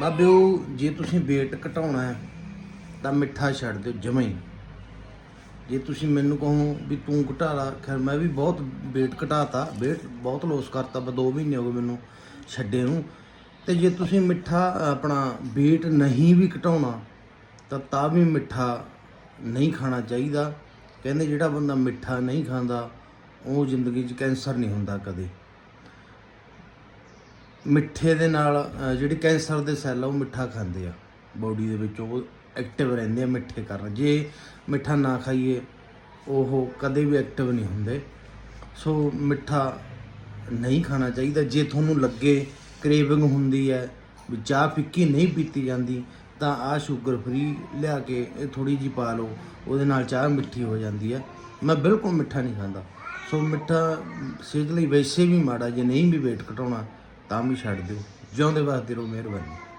ਬਾਬਿਓ ਜੇ ਤੁਸੀਂ weight ਘਟਾਉਣਾ ਹੈ, ਤਾਂ ਮਿੱਠਾ ਛੱਡ ਦਿਓ, ਜਮੇ ਹੀ। ਜੇ ਤੁਸੀਂ ਮੈਨੂੰ ਕਹੋ ਵੀ ਤੂੰ ਘਟਾ ਲਾ, ਖੈਰ ਮੈਂ ਵੀ ਬਹੁਤ weight ਘਟਾਤਾ, weight ਬਹੁਤ ਲੋਸ ਕਰਤਾ, ਬਸ 2 ਮਹੀਨੇ ਹੋ ਗਏ ਮੈਨੂੰ ਛੱਡੇ ਨੂੰ। ਤੇ ਜੇ ਤੁਸੀਂ ਮਿੱਠਾ, ਆਪਣਾ weight ਨਹੀਂ ਵੀ ਘਟਾਉਣਾ, ਤਾਂ ਤਾਂ ਵੀ ਮਿੱਠਾ ਨਹੀਂ ਖਾਣਾ ਚਾਹੀਦਾ। ਕਹਿੰਦੇ ਜਿਹੜਾ ਬੰਦਾ ਮਿੱਠਾ ਨਹੀਂ ਖਾਂਦਾ, ਉਹ ਜ਼ਿੰਦਗੀ 'ਚ ਕੈਂਸਰ ਨਹੀਂ ਹੁੰਦਾ ਕਦੇ। ਮਿੱਠੇ ਦੇ ਨਾਲ ਅ, ਜਿਹੜੇ ਕੈਂਸਰ ਦੇ ਸੈੱਲ ਆ ਉਹ ਮਿੱਠਾ ਖਾਂਦੇ ਆ। ਬੋਡੀ ਦੇ ਵਿੱਚ ਉਹ ਐਕਟਿਵ ਰਹਿੰਦੇ ਆ ਮਿੱਠੇ ਕਾਰਨ। ਜੇ ਮਿੱਠਾ ਨਾ ਖਾਈਏ ਉਹ ਕਦੇ ਵੀ ਐਕਟਿਵ ਨਹੀਂ ਹੁੰਦੇ। ਸੋ ਮਿੱਠਾ ਨਹੀਂ ਖਾਣਾ ਚਾਹੀਦਾ। ਜੇ ਤੁਹਾਨੂੰ ਲੱਗੇ ਕ੍ਰੇਵਿੰਗ ਹੁੰਦੀ ਹੈ ਵੀ ਚਾਹ ਫਿੱਕੀ ਨਹੀਂ ਪੀਤੀ ਜਾਂਦੀ ਤਾਂ ਆ ਸ਼ੂਗਰ ਫ੍ਰੀ ਲਿਆ ਕੇ ਇਹ ਥੋੜੀ ਜੀ ਪਾ ਲਓ। ਉਹਦੇ ਨਾਲ ਚਾਹ ਮਿੱਠੀ ਹੋ ਜਾਂਦੀ ਹੈ। ਮੈਂ ਬਿਲਕੁਲ ਮਿੱਠਾ ਨਹੀਂ ਖਾਂਦਾ। ਸੋ ਮਿੱਠਾ ਸਿਹਤ ਲਈ ਵੈਸੇ ਵੀ ਮਾੜਾ ਜੇ ਨਹੀਂ ਵੀ weight ਘਟਾਉਣਾ ਤਾਂ ਵੀ ਛੱਡ ਦਿਓ ਜਿਉਂਦੇ ਵਾਸਤੇ ਰਹੋ ਮਿਹਰਬਾਨੀ।